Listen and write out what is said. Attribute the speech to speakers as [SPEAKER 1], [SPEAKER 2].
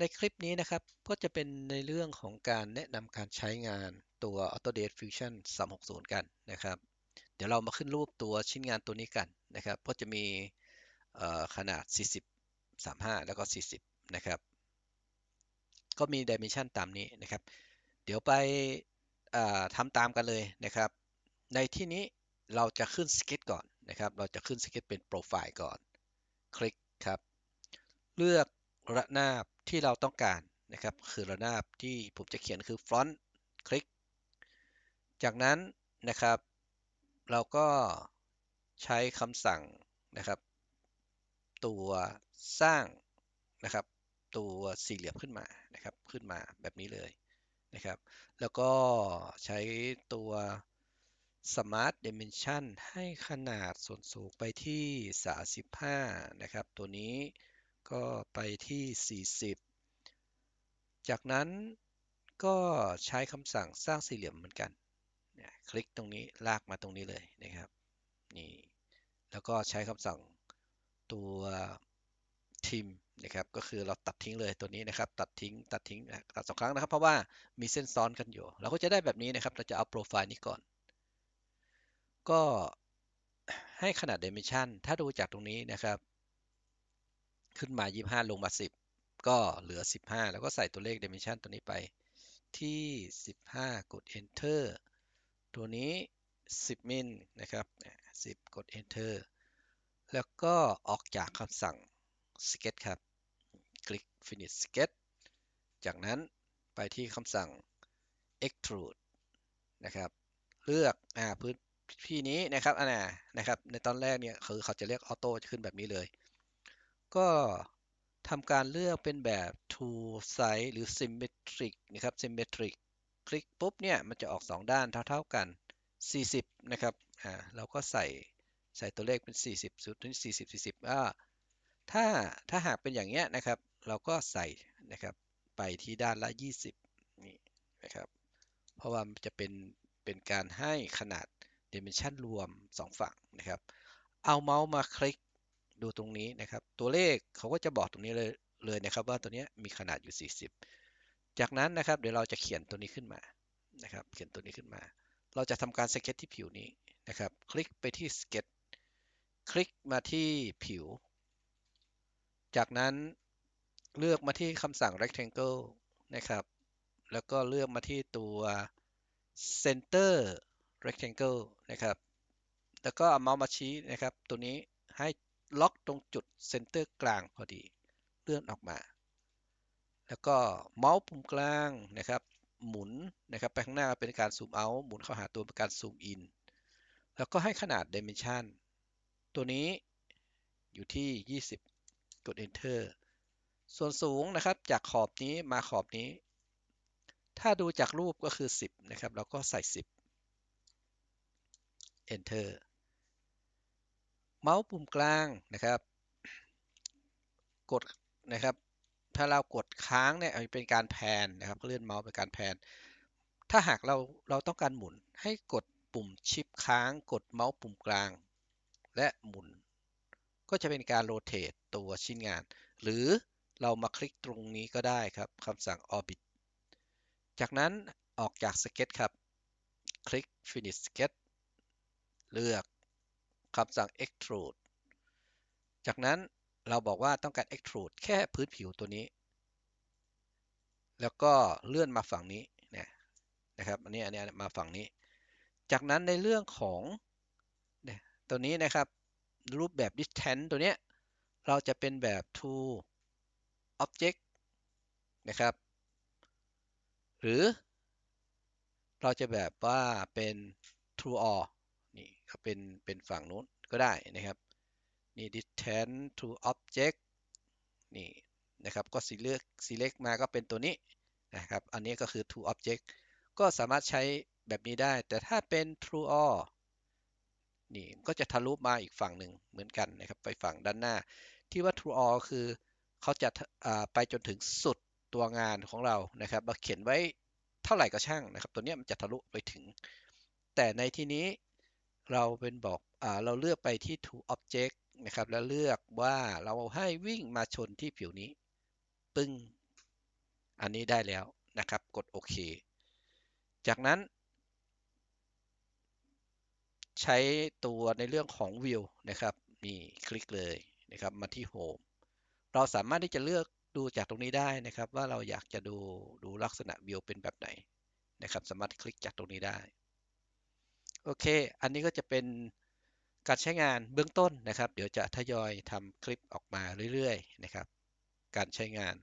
[SPEAKER 1] ในคลิปนี้นะครับ ก็จะเป็นในเรื่องของการแนะนำการใช้งานตัว Autodesk Fusion 360 กันนะครับ เดี๋ยวเรามาขึ้นรูปตัวชิ้นงานตัวนี้กันนะครับ ก็จะมีขนาด 40 35 แล้วก็ 40 นะครับ ก็มี Dimension ตามนี้นะครับ เดี๋ยวไปทำตามกันเลยนะครับ ในที่นี้เราจะขึ้นสเก็ตก่อนนะครับ เราจะขึ้นสเก็ตเป็นโปรไฟล์ก่อน คลิกครับ เลือกระนาบ ที่เราต้องการนะครับ คือระนาบที่ผมจะเขียนคือ front คลิกจากนั้นนะครับ เราก็ใช้คำสั่งนะครับ ตัวสร้างนะครับ ตัวสี่เหลี่ยมขึ้นมานะครับ ขึ้นมาแบบนี้เลยนะครับ แล้วก็ใช้ตัว Smart Dimension ให้ขนาดส่วนสูงไปที่ 35 นะครับ ตัวนี้ ก็ไปที่ 40 จากนั้นก็ใช้คำสั่งสร้างสี่เหลี่ยมเหมือนกัน คลิกตรงนี้ลากมาตรงนี้เลยนะครับนี่แล้วก็ใช้คำสั่งตัวทิมนะครับก็คือเราตัดทิ้งเลยตัวนี้นะครับตัดทิ้งตัดทิ้งตัดสองครั้งนะครับ เพราะว่ามีเส้นซ้อนกันอยู่ เราก็จะได้แบบนี้นะครับ เราจะเอาโปรไฟล์นี้ก่อน ก็ให้ขนาด dimension ถ้าดูจากตรงนี้นะครับ ขึ้นมา 25 ลงมา 10 ก็เหลือ 15 แล้วก็ใส่ตัวเลข dimension ตัวนี้ไปที่ 15 กด enter ตัวนี้ 10 มิลนะครับ 10 กด enter แล้วก็ออกจากคำสั่ง sketch ครับ คลิก finish sketch จากนั้นไปที่คำสั่ง extrude นะครับ เลือกอ่าพื้นที่นี้นะครับอันน่ะนะครับ ในตอนแรกเนี่ยคือเขาจะเรียกออโต้จะขึ้นแบบนี้เลย ก็ทำการเลือกเป็นแบบ Tool Size หรือ Symmetric นะครับ Symmetric คลิกปุ๊บเนี่ยมันจะออก 2 ด้านเท่า ๆกัน 40 นะครับ อ่า เราก็ใส่ใส่ตัวเลขเป็น 40สุดที่40 40อ่าถ้าถ้าหากเป็นอย่างเงี้ยนะครับ เราก็ใส่นะครับไปที่ด้านละ 20 นี่นะครับ เพราะว่ามันจะเป็นเป็นการให้ขนาด dimension รวม 2 ฝั่งนะครับ เอาเมาส์มาคลิก ดูตรงนี้นะครับ ตัวเลขเขาก็จะบอกตรงนี้เลยเลยนะครับ ว่าตัวนี้มีขนาดอยู่ 40 จากนั้นนะครับ เดี๋ยวเราจะเขียนตัวนี้ขึ้นมานะครับ เขียนตัวนี้ขึ้นมา เราจะทำการสเก็ตที่ผิวนี้นะครับ คลิกไปที่สเก็ตคลิกมาที่ผิว จากนั้นเลือกมาที่คำสั่ง rectangle นะครับ แล้วก็เลือกมาที่ตัว center rectangle นะครับ แล้วก็เอาเมาส์มาชี้นะครับ ตัวนี้ให้ ล็อกตรงจุดเซนเตอร์กลางพอดี เลื่อนออกมา แล้วก็เมาส์ปุ่มกลางนะครับ หมุนนะครับไปข้างหน้าเป็นการซูมเอาหมุนเข้าหาตัวเป็นการซูมอิน แล้วก็ให้ขนาด Dimension ตัวนี้อยู่ที่ 20 กด Enter ส่วนสูงนะครับจากขอบนี้มาขอบนี้ ถ้าดูจากรูปก็คือ 10 นะครับ เราก็ใส่ 10 Enter เมาส์ปุ่มกลางนะครับ กดนะครับ ถ้าเรากดค้างเนี่ยเป็นการแพนนะครับเลื่อนเมาส์เป็นการแพน ถ้าหากเราเราต้องการหมุนให้กดปุ่มชิปค้าง กดเมาส์ปุ่มกลาง และหมุน ก็จะเป็นการโรเตทตัวชิ้นงาน หรือเรามาคลิกตรงนี้ก็ได้ครับคำสั่ง orbit จากนั้นออกจากสเก็ตครับ คลิก finish sketch เลือก คำสั่ง extrude จากนั้นเราบอกว่าต้องการ extrude แค่พื้นผิวตัวนี้ แล้วก็เลื่อนมาฝั่งนี้นะนะครับอันนี้อันนี้มาฝั่งนี้ จากนั้นในเรื่องของตัวนี้นะครับ รูปแบบ distance ตัวนี้เราจะเป็นแบบ to object นะครับ หรือ เราจะแบบว่าเป็น true or นี่ก็เป็นเป็นฝั่งนู้นก็ได้นะครับนี่ distance to object นี่นะครับก็ select select มาก็เป็นตัวนี้นะครับอันนี้ก็คือ to object ก็สามารถใช้แบบนี้ได้ แต่ถ้าเป็น true or นี่ก็จะทะลุมาอีกฝั่งหนึ่งเหมือนกันนะครับไปฝั่งด้านหน้า ที่ว่า true or คือเขาจะไปจนถึงสุดตัวงานของเรานะครับเราเขียนไว้เท่าไหร่ก็ช่างนะครับ ตัวนี้มันจะทะลุไปถึง แต่ในที่นี้ เราเป็นบอกอเราเลือกไปที่ to object นะครับ แล้วเลือกว่าเราให้วิ่งมาชนที่ผิวนี้ ปึ้ง อันนี้ได้แล้วนะครับ กดโอเค จากนั้น ใช้ตัวในเรื่องของ View นะครับ นี่คลิกเลยนะครับ มาที่ Home เราสามารถที่จะเลือกดูจากตรงนี้ได้นะครับ ว่าเราอยากจะดูดูลักษณะวิวเป็นแบบไหนนะครับ สามารถคลิกจากตรงนี้ได้ โอเค อันนี้ก็จะเป็นการใช้งานเบื้องต้นนะครับ เดี๋ยวจะทยอยทำคลิปออกมาเรื่อยๆนะครับ การใช้งาน